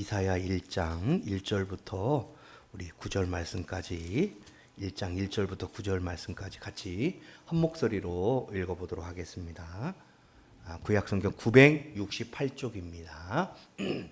이사야 1장 1절부터 우리 9절 말씀까지 1장 1절부터 9절 말씀까지 같이 한 목소리로 읽어보도록 하겠습니다. 아, 구약성경 968쪽입니다.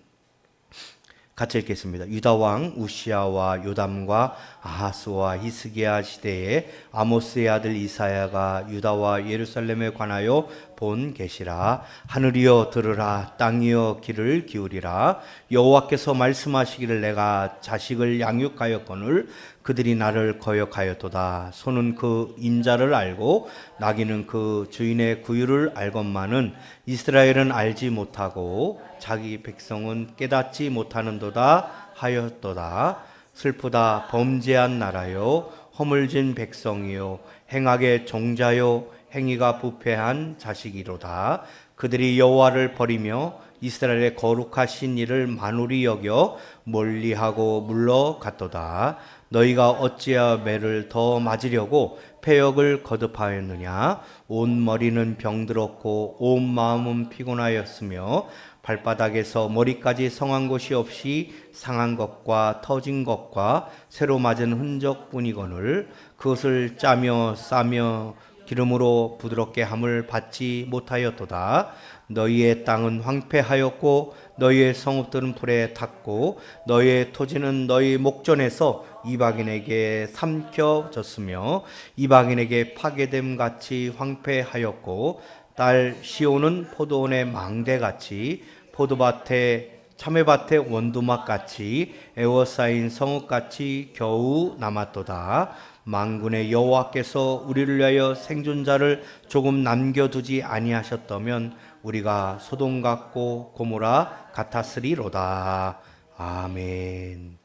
같이 읽겠습니다. 유다 왕 우시아와 요담과 아하스와 히스기야 시대에 아모스의 아들 이사야가 유다와 예루살렘에 관하여 본 계시라. 하늘이여 들으라. 땅이여 귀를 기울이라. 여호와께서 말씀하시기를 내가 자식을 양육하였거늘 그들이 나를 거역하였도다. 소는 그 임자를 알고 나귀는 그 주인의 구유를 알건만은 이스라엘은 알지 못하고 자기 백성은 깨닫지 못하는도다 하였도다. 슬프다. 범죄한 나라요. 허물진 백성이요. 행악의 종자요 행위가 부패한 자식이로다. 그들이 여호와를 버리며 이스라엘의 거룩하신 이를 만울이 여겨 멀리하고 물러갔도다. 너희가 어찌하여 매를 더 맞으려고 폐역을 거듭하였느냐? 온 머리는 병들었고 온 마음은 피곤하였으며 발바닥에서 머리까지 성한 곳이 없이 상한 것과 터진 것과 새로 맞은 흔적뿐이거늘 그것을 짜며 싸며 기름으로 부드럽게 함을 받지 못하였도다. 너희의 땅은 황폐하였고 너희의 성읍들은 불에 탔고 너희의 토지는 너희 목전에서 이방인에게 삼켜졌으며 이방인에게 파괴됨 같이 황폐하였고 딸 시온은 포도원의 망대같이 포도밭에 참외밭의 원두막 같이 에워싸인 성읍 같이 겨우 남았도다. 망군의 여호와께서 우리를 위하여 생존자를 조금 남겨두지 아니하셨다면 우리가 소돔 같고 고모라 같았으리로다. 아멘.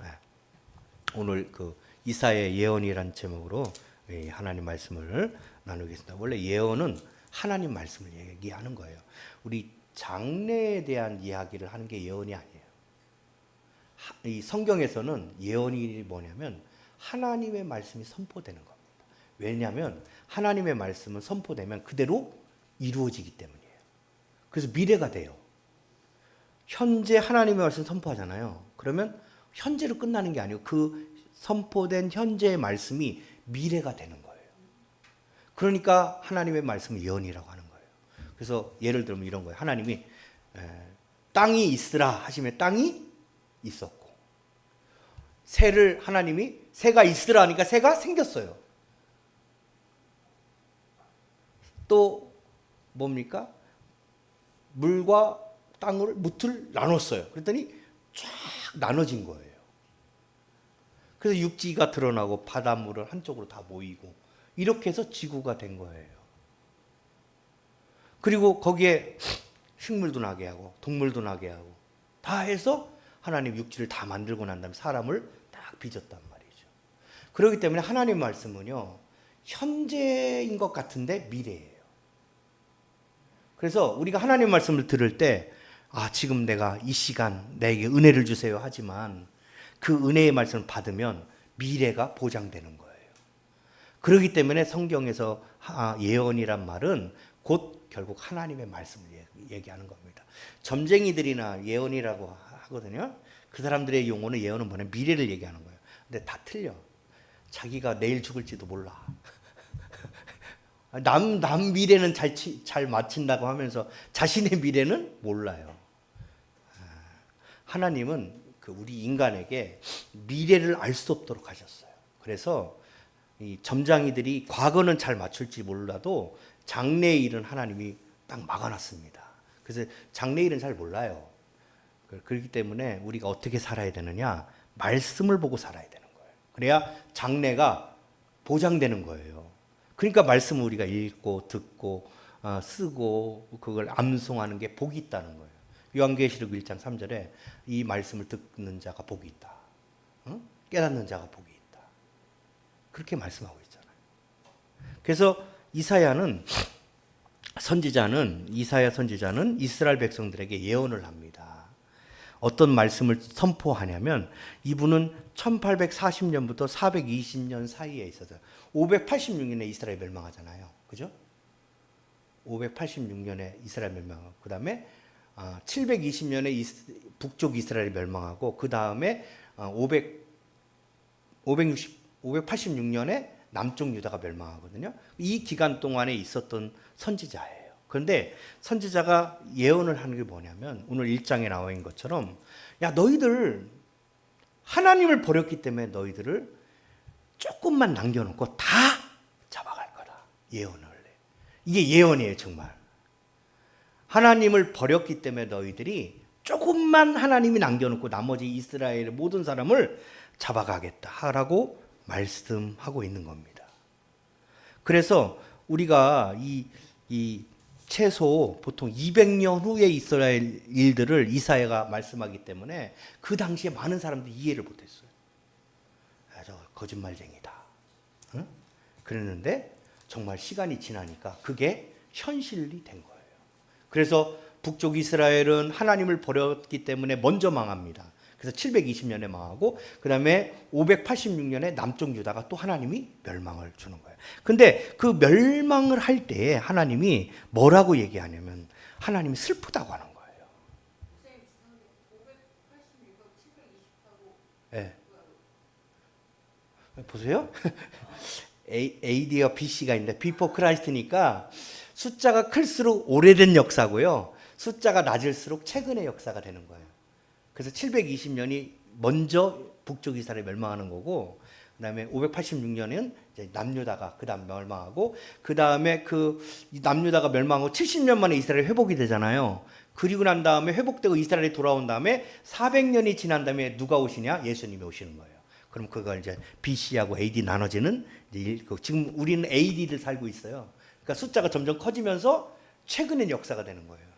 네. 오늘 그 이사의 예언이란 제목으로 예, 하나님 말씀을 나누겠습니다. 원래 예언은 하나님 말씀을 얘기하는 거예요. 우리 장래에 대한 이야기를 하는 게 예언이 아니에요. 하- 이 성경에서는 예언이 뭐냐면 하나님의 말씀이 선포되는 겁니다. 왜냐하면 하나님의 말씀은 선포되면 그대로 이루어지기 때문이에요. 그래서 미래가 돼요. 현재 하나님의 말씀 선포하잖아요. 그러면 현재로 끝나는 게 아니고 그 선포된 현재의 말씀이 미래가 되는 거예요. 그러니까 하나님의 말씀은 예언이라고 하는 거예요. 그래서 예를 들면 이런 거예요. 하나님이 에, 땅이 있으라 하시면 땅이 있었고 새를 하나님이 새가 있으라 하니까 새가 생겼어요. 또 뭡니까? 물과 땅을 무틀 나눴어요. 그랬더니 쫙 나눠진 거예요. 그래서 육지가 드러나고 바닷물은 한쪽으로 다 모이고 이렇게 해서 지구가 된 거예요. 그리고 거기에 식물도 나게 하고 동물도 나게 하고 다 해서 하나님 육지를 다 만들고 난 다음에 사람을 딱 빚었단 말이죠. 그렇기 때문에 하나님 말씀은요 현재인 것 같은데 미래예요. 그래서 우리가 하나님 말씀을 들을 때 아, 지금 내가 이 시간 내게 은혜를 주세요 하지만 그 은혜의 말씀을 받으면 미래가 보장되는 거예요. 그렇기 때문에 성경에서 하- 예언이란 말은 곧 결국 하나님의 말씀을 얘- 얘기하는 겁니다. 점쟁이들이나 예언이라고 하거든요. 그 사람들의 용어는 예언은 뭐냐 미래를 얘기하는 거예요. 근데 다 틀려. 자기가 내일 죽을지도 몰라. 남, 남 미래는 잘, 치, 잘 맞춘다고 하면서 자신의 미래는 몰라요. 아, 하나님은 그 우리 인간에게 미래를 알 수 없도록 하셨어요. 그래서 이 점장이들이 과거는 잘 맞출지 몰라도 장래의 일은 하나님이 딱 막아놨습니다. 그래서 장래 일은 잘 몰라요. 그- 그렇기 때문에 우리가 어떻게 살아야 되느냐? 말씀을 보고 살아야 되는 거예요. 그래야 장래가 보장되는 거예요. 그러니까 말씀을 우리가 읽고 듣고 어, 쓰고 그걸 암송하는 게 복이 있다는 거예요. 요한계시록 1장 3절에 이 말씀을 듣는 자가 복이 있다. 응? 깨닫는 자가 복이 있다. 그렇게 말씀하고 있잖아요. 그래서 이사야는 선지자는 이사야 선지자는 이스라엘 백성들에게 예언을 합니다. 어떤 말씀을 선포하냐면 이분은 1840년부터 420년 사이에 있어서 586년에 이스라엘 멸망하잖아요. 그죠? 586년에 이스라엘 멸망하고 그다음에 아, 720년에 북쪽 이스라엘이 멸망하고 그 다음에 500 560 586년에 남쪽 유다가 멸망하거든요. 이 기간 동안에 있었던 선지자예요. 그런데 선지자가 예언을 하는 게 뭐냐면 오늘 1장에 나와 있는 것처럼 야 너희들 하나님을 버렸기 때문에 너희들을 조금만 남겨놓고 다 잡아갈 거다. 예언을 해. 이게 예언이에요, 정말. 하나님을 버렸기 때문에 너희들이 조금만 하나님이 남겨놓고 나머지 이스라엘의 모든 사람을 잡아가겠다 하라고 말씀하고 있는 겁니다. 그래서 우리가 이, 이 최소 보통 200년 후에 이스라엘 일들을 이사야가 말씀하기 때문에 그 당시에 많은 사람들이 이해를 못했어요. 아, 저 거짓말쟁이다. 응? 그랬는데 정말 시간이 지나니까 그게 현실이 된 거예요. 그래서 북쪽 이스라엘은 하나님을 버렸기 때문에 먼저 망합니다. 그래서 720년에 망하고 그다음에 586년에 남쪽 유다가 또 하나님이 멸망을 주는 거예요. 근데 그 멸망을 할때 하나님이 뭐라고 얘기하냐면 하나님이 슬프다고 하는 거예요. 예. 보세요. AD와 BC가 있는데 비포 크라이스트니까 숫자가 클수록 오래된 역사고요. 숫자가 낮을수록 최근의 역사가 되는 거예요. 그래서 720년이 먼저 북쪽 이스라엘 멸망하는 거고 그다음에 586년은 남유다가 그다음 멸망하고 그다음에 그 남유다가 멸망하고 70년 만에 이스라엘 회복이 되잖아요. 그리고 난 다음에 회복되고 이스라엘이 돌아온 다음에 400년이 지난 다음에 누가 오시냐? 예수님이 오시는 거예요. 그럼 그걸 이제 BC하고 AD 나눠지는 그 지금 우리는 AD를 살고 있어요. 그러니까 숫자가 점점 커지면서 최근의 역사가 되는 거예요.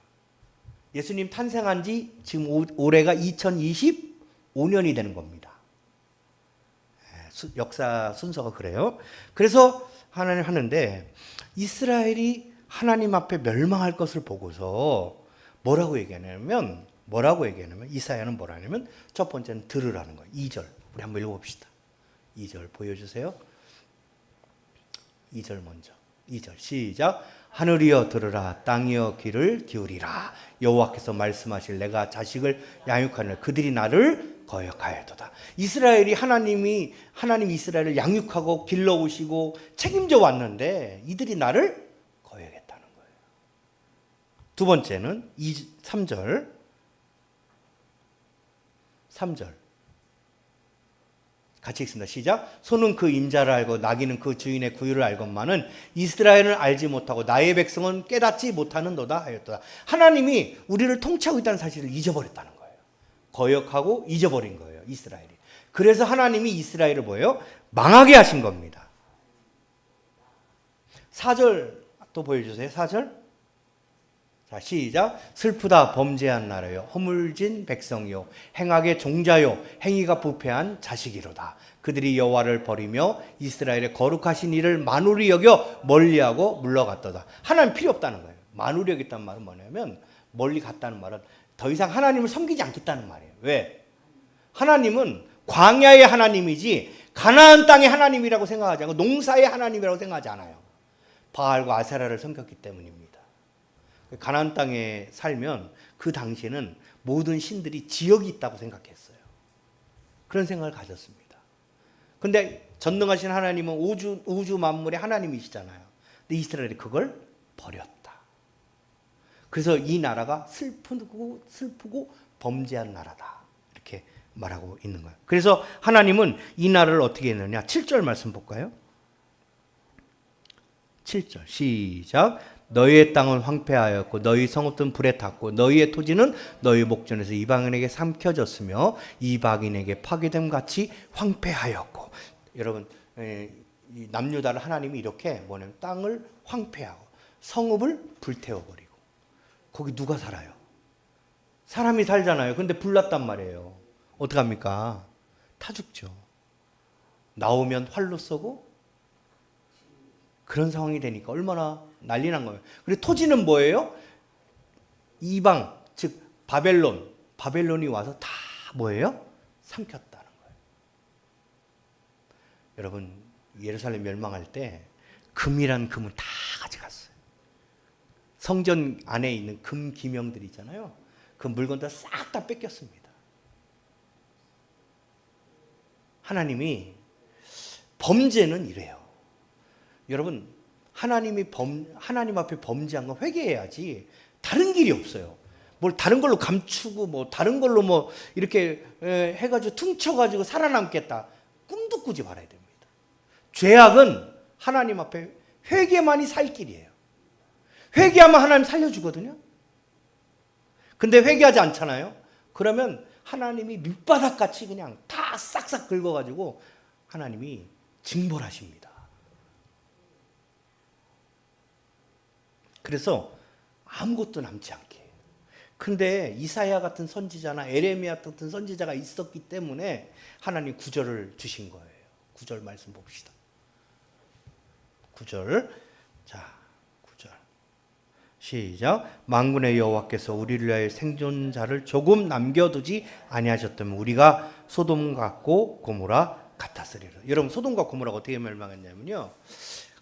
예수님 탄생한 지 지금 올해가 2025년이 되는 겁니다. 예, 역사 순서가 그래요. 그래서 하나님 하는데 이스라엘이 하나님 앞에 멸망할 것을 보고서 뭐라고 얘기하냐면 뭐라고 얘기하냐면 이사야는 뭐라냐면 첫 번째는 들으라는 거예요. 2절. 우리 한번 읽어 봅시다. 2절 보여 주세요. 2절 먼저. 2절 시작. 하늘이여 들으라 땅이여 귀를 기울이라 여호와께서 말씀하실 내가 자식을 양육하는 그들이 나를 거역하여도다. 이스라엘이 하나님이 하나님 이스라엘을 양육하고 길러 오시고 책임져 왔는데 이들이 나를 거역했다는 거예요. 두 번째는 2, 3절 3절 같이 읽습니다. 시작. 소는 그 임자를 알고 나귀는 그 주인의 구유를 알건만은 이스라엘을 알지 못하고 나의 백성은 깨닫지 못하는도다 하였도다. 하나님이 우리를 통치하고 있다는 사실을 잊어버렸다는 거예요. 거역하고 잊어버린 거예요. 이스라엘이. 그래서 하나님이 이스라엘을 뭐예요? 망하게 하신 겁니다. 4절 또 보여주세요. 4절. 자, 시작. 슬프다 범죄한 나라요. 허물진 백성이요. 행악의 종자요. 행위가 부패한 자식이로다. 그들이 여호와를 버리며 이스라엘의 거룩하신 일을 만우리 여겨 멀리하고 물러갔도다. 하나님 필요 없다는 거예요. 만우리 여겼다는 말은 뭐냐면 멀리 갔다는 말은 더 이상 하나님을 섬기지 않겠다는 말이에요. 왜? 하나님은 광야의 하나님이지 가나안 땅의 하나님이라고 생각하지 않고 농사의 하나님이라고 생각하지 않아요. 바알과 아세라를 섬겼기 때문입니다. 가나안 땅에 살면 그 당시에는 모든 신들이 지역이 있다고 생각했어요. 그런 생각을 가졌습니다. 근데 전능하신 하나님은 우주 우주 만물의 하나님이시잖아요. 근데 이스라엘이 그걸 버렸다. 그래서 이 나라가 슬프고 슬프고 범죄한 나라다. 이렇게 말하고 있는 거예요. 그래서 하나님은 이 나라를 어떻게 했느냐? 7절 말씀 볼까요? 7절 시작 너희의 땅은 황폐하였고 너희 성읍은 불에 탔고 너희의 토지는 너희 목전에서 이방인에게 삼켜졌으며 이방인에게 파괴됨 같이 황폐하였고 여러분 남유다를 하나님이 이렇게 뭐냐면 땅을 황폐하고 성읍을 불태워 버리고 거기 누가 살아요? 사람이 살잖아요. 근데 불났단 말이에요. 어떡합니까? 타 죽죠. 나오면 활로 쏘고 그런 상황이 되니까 얼마나 난리 난 거예요. 그리고 토지는 뭐예요? 이방, 즉 바벨론, 바벨론이 와서 다 뭐예요? 삼켰다는 거예요. 여러분 예루살렘 멸망할 때 금이란 금은 다 가져갔어요. 성전 안에 있는 금 기명들 있잖아요. 그 물건들 싹다 뺏겼습니다. 하나님이 범죄는 이래요. 여러분 하나님이 범 하나님 앞에 범죄한 건 회개해야지 다른 길이 없어요. 뭘 다른 걸로 감추고 뭐 다른 걸로 뭐 이렇게 에, 해가지고 퉁쳐 가지고 살아남겠다 꿈도 꾸지 말아야 됩니다. 죄악은 하나님 앞에 회개만이 살 길이에요. 회개하면 하나님 살려주거든요. 근데 회개하지 않잖아요. 그러면 하나님이 밑바닥 같이 그냥 다 싹싹 긁어가지고 하나님이 징벌하십니다. 그래서 아무것도 남지 않게. 근데 이사야 같은 선지자나 에레미야 같은 선지자가 있었기 때문에 하나님 구절을 주신 거예요. 구절 말씀 봅시다. 구절. 자, 구절. 시작. 만군의 여호와께서 우리를 위하여 생존자를 조금 남겨두지 아니하셨다면 우리가 소돔 같고 고모라 같았으리라. 여러분 소돔과 고모라가 어떻게 멸망했냐면요.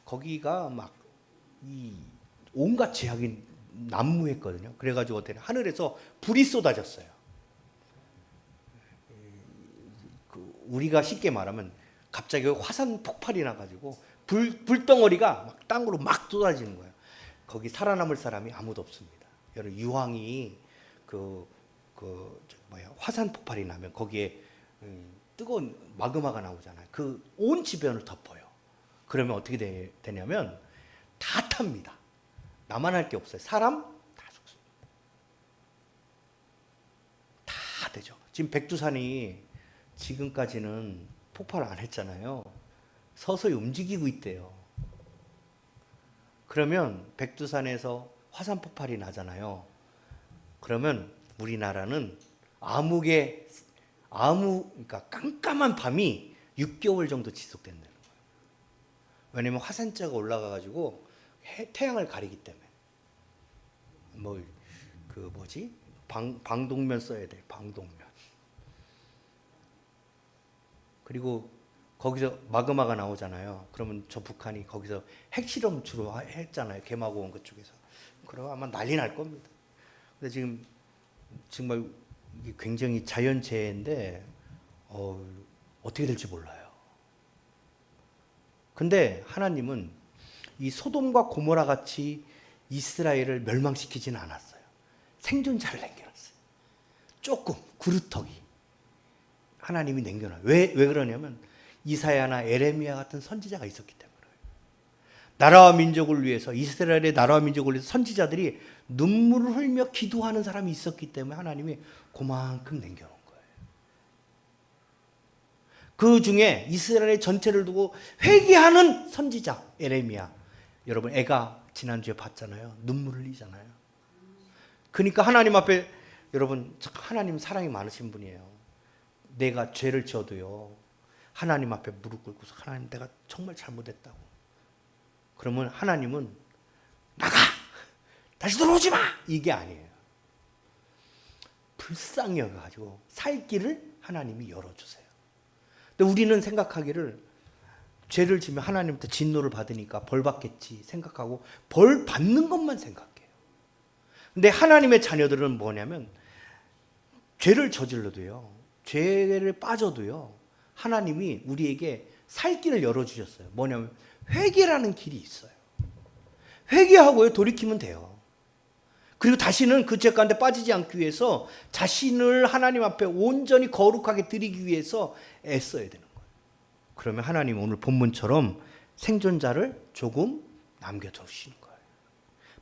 거기가 막 이 온갖 제약이 난무했거든요. 그래가지고 어떻게 하늘에서 불이 쏟아졌어요. 그 우리가 쉽게 말하면 갑자기 화산 폭발이 나가지고 불 불덩어리가 막 땅으로 막 쏟아지는 거예요. 거기 살아남을 사람이 아무도 없습니다. 여러분 유황이 그, 그저 뭐야 화산 폭발이 나면 거기에 음, 뜨거운 마그마가 나오잖아요. 그 온 지변을 덮어요. 그러면 어떻게 되, 되냐면 다 탑니다. 나만 할 게 없어요. 사람 다 죽습니다. 다 되죠. 지금 백두산이 지금까지는 폭발 안 했잖아요. 서서히 움직이고 있대요. 그러면 백두산에서 화산 폭발이 나잖아요. 그러면 우리나라는 암흑의 암흑 그러니까 깜깜한 밤이 6개월 정도 지속된다는 거예요. 왜냐면 화산자가 올라가 가지고 태양을 가리기 때문에 뭐 그 뭐지 방 방독면 써야 돼 방독면 그리고 거기서 마그마가 나오잖아요. 그러면 저 북한이 거기서 핵실험 주로 하- 했잖아요. 개마고원 그쪽에서. 그럼 아마 난리 날 겁니다. 근데 지금 정말 굉장히 자연재해인데 어, 어떻게 될지 몰라요. 근데 하나님은 이 소돔과 고모라 같이 이스라엘을 멸망시키지는 않았어요. 생존자를 남겨놨어요. 조금 구루터기 하나님이 남겨놔요. 왜, 왜 그러냐면 이사야나 에레미야 같은 선지자가 있었기 때문에. 나라와 민족을 위해서 이스라엘의 나라와 민족을 위해서 선지자들이 눈물을 흘며 기도하는 사람이 있었기 때문에 하나님이 그만큼 거예요. 그 중에 이스라엘 전체를 두고 회개하는 선지자 에레미야 여러분 애가 지난주에 봤잖아요. 눈물 흘리잖아요. 그러니까 하나님 앞에 여러분 참 하나님 사랑이 많으신 분이에요. 내가 죄를 지어도요. 하나님 앞에 무릎 꿇고서 하나님 내가 정말 잘못했다고. 그러면 하나님은 나가 다시 들어오지 마 이게 아니에요. 불쌍히 여가지고 살 길을 하나님이 열어주세요. 근데 우리는 생각하기를 죄를 지면 하나님부터 진노를 받으니까 벌 받겠지 생각하고 벌 받는 것만 생각해요. 근데 하나님의 자녀들은 뭐냐면 죄를 저질러도요. 죄를 빠져도요. 하나님이 우리에게 살 길을 열어 주셨어요. 뭐냐면 회개라는 길이 있어요. 회개하고요 돌이키면 돼요. 그리고 다시는 그 죄 가운데 빠지지 않기 위해서 자신을 하나님 앞에 온전히 거룩하게 드리기 위해서 애써야 되는. 그러면 하나님 오늘 본문처럼 생존자를 조금 남겨두시는 거예요.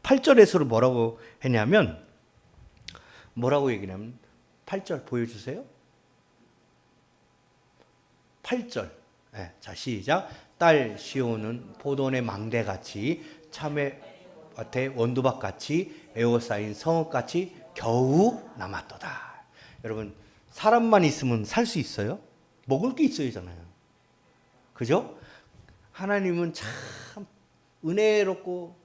8절에서 뭐라고 했냐면 뭐라고 얘기냐면 8절 보여주세요. 8절. 네, 자 시작. 딸 시오는 포도원의 망대같이 참외 밭의 원두밭같이 에워싸인 성읍같이 겨우 남았도다. 여러분 사람만 있으면 살 수 있어요? 먹을 게 있어야잖아요. 그죠? 하나님은 참 은혜롭고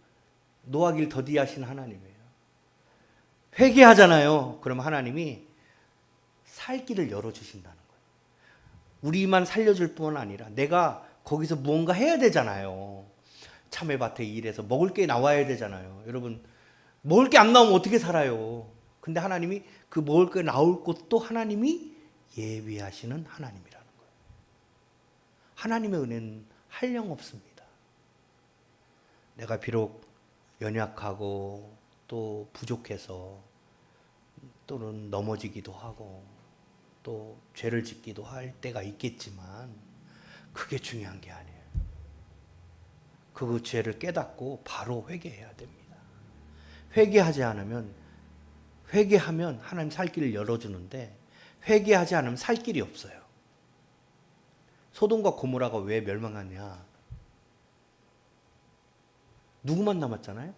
노하기를 더디하신 하나님이에요. 회개하잖아요. 그럼 하나님이 살 길을 열어주신다는 거예요. 우리만 살려줄 뿐 아니라 내가 거기서 무언가 해야 되잖아요. 참외밭에 일해서 먹을 게 나와야 되잖아요. 여러분, 먹을 게 안 나오면 어떻게 살아요? 근데 하나님이 그 먹을 거 나올 곳도 하나님이 예비하시는 하나님이라는 거예요. 하나님의 은혜는 한량 없습니다. 내가 비록 연약하고 또 부족해서 또는 넘어지기도 하고 또 죄를 짓기도 할 때가 있겠지만 그게 중요한 게 아니에요. 그 죄를 깨닫고 바로 회개해야 됩니다. 회개하지 않으면 회개하면 하나님 살 길을 열어주는데 회개하지 않으면 살 길이 없어요. 소돔과 고모라가 왜 멸망하냐? 누구만 남았잖아요?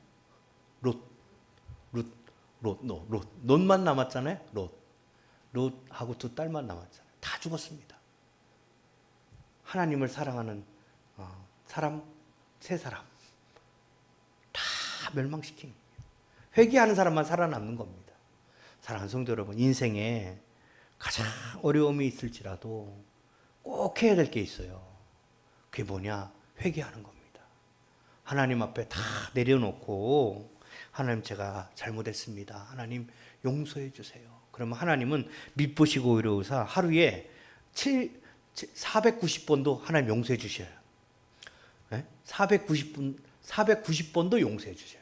롯, 롯, 롯, 롯, 롯, 롯만 남았잖아요. 롯, 롯하고 두 딸만 남았잖아요. 다 죽었습니다. 하나님을 사랑하는 어, 사람 세 사람 다 멸망시킨 거예요. 회개하는 사람만 살아남는 겁니다. 사랑하는 성도 여러분, 인생에 가장 어려움이 있을지라도 꼭 해야 될 게 있어요. 그게 뭐냐? 회개하는 겁니다. 하나님 앞에 다 내려놓고 하나님 제가 잘못했습니다. 하나님 용서해 주세요. 그러면 하나님은 밑보시고 의로우사 하루에 7, 490번도 하나님 용서해 주셔요. 네? 490번 490번도 용서해 주셔요.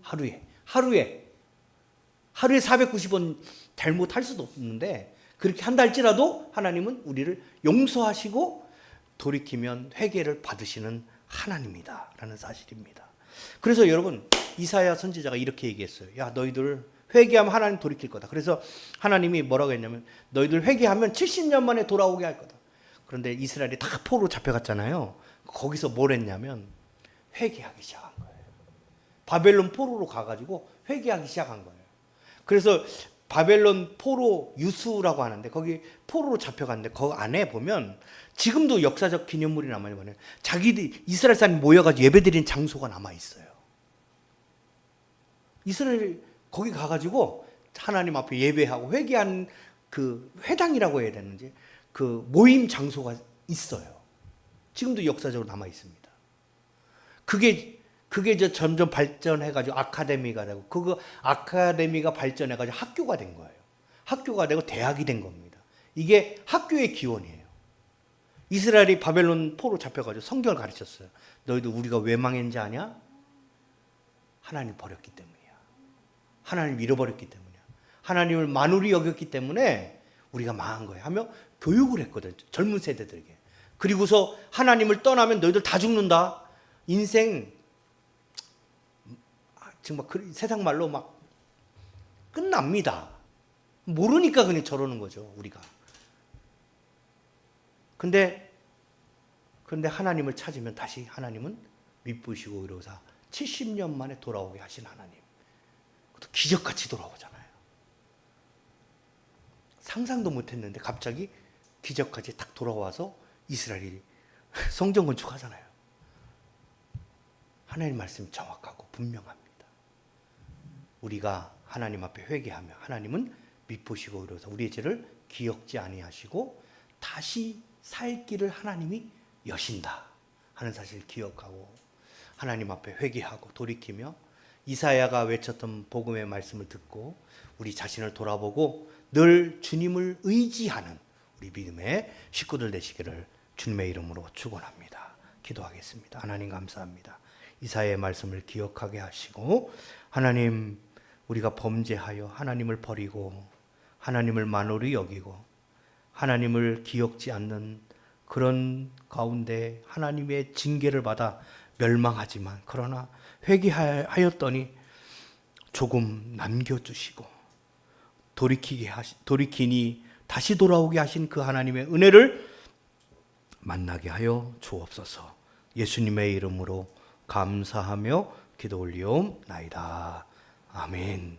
하루에 하루에 하루에 490번 잘못할 수도 없는데 그렇게 한달지라도 하나님은 우리를 용서하시고 돌이키면 회개를 받으시는 하나님이다라는 사실입니다. 그래서 여러분 이사야 선지자가 이렇게 얘기했어요. 야 너희들 회개하면 하나님 돌이킬 거다. 그래서 하나님이 뭐라고 했냐면 너희들 회개하면 70년 만에 돌아오게 할 거다. 그런데 이스라엘이 다 포로 잡혀갔잖아요. 거기서 뭘 했냐면 회개하기 시작한 거예요. 바벨론 포로로 가가지고 회개하기 시작한 거예요. 그래서 바벨론 포로 유수라고 하는데 거기 포로로 잡혀갔는데 그 안에 보면 지금도 역사적 기념물이 남아요. 뭐냐 자기들 이스라엘 사람이 모여가지고 예배드린 장소가 남아 있어요. 이스라엘 거기 가가지고 하나님 앞에 예배하고 회개한 그 회당이라고 해야 되는지 그 모임 장소가 있어요. 지금도 역사적으로 남아 있습니다. 그게 그게 이제 점점 발전해가지고 아카데미가 되고 그거 아카데미가 발전해가지고 학교가 된 거예요. 학교가 되고 대학이 된 겁니다. 이게 학교의 기원이에요. 이스라엘이 바벨론 포로 잡혀가지고 성경을 가르쳤어요. 너희도 우리가 왜 망했는지 아냐? 하나님 버렸기 때문이야. 하나님 잃어버렸기 때문이야. 하나님을 만우리 여겼기 때문에 우리가 망한 거야. 하며 교육을 했거든. 젊은 세대들에게. 그리고서 하나님을 떠나면 너희들 다 죽는다. 인생 정말 그 세상 말로 막 끝납니다. 모르니까 그냥 저러는 거죠, 우리가. 근데 근데 하나님을 찾으면 다시 하나님은 미쁘시고 이러사 70년 만에 돌아오게 하신 하나님. 그것도 기적같이 돌아오잖아요. 상상도 못 했는데 갑자기 기적같이 딱 돌아와서 이스라엘이 성전 건축하잖아요. 하나님 말씀이 정확하고 분명합니다. 우리가 하나님 앞에 회개하며 하나님은 미쁘시고 이러서 우리의 죄를 기억지 아니하시고 다시 살 길을 하나님이 여신다 하는 사실을 기억하고 하나님 앞에 회개하고 돌이키며 이사야가 외쳤던 복음의 말씀을 듣고 우리 자신을 돌아보고 늘 주님을 의지하는 우리 믿음의 식구들 되시기를 주님의 이름으로 축원합니다. 기도하겠습니다. 하나님 감사합니다. 이사야의 말씀을 기억하게 하시고 하나님 우리가 범죄하여 하나님을 버리고 하나님을 만홀히 여기고 하나님을 기억지 않는 그런 가운데 하나님의 징계를 받아 멸망하지만 그러나 회개하였더니 조금 남겨주시고 돌이키게 하시 돌이키니 다시 돌아오게 하신 그 하나님의 은혜를 만나게 하여 주옵소서. 예수님의 이름으로 감사하며 기도 올리옵나이다. 아멘.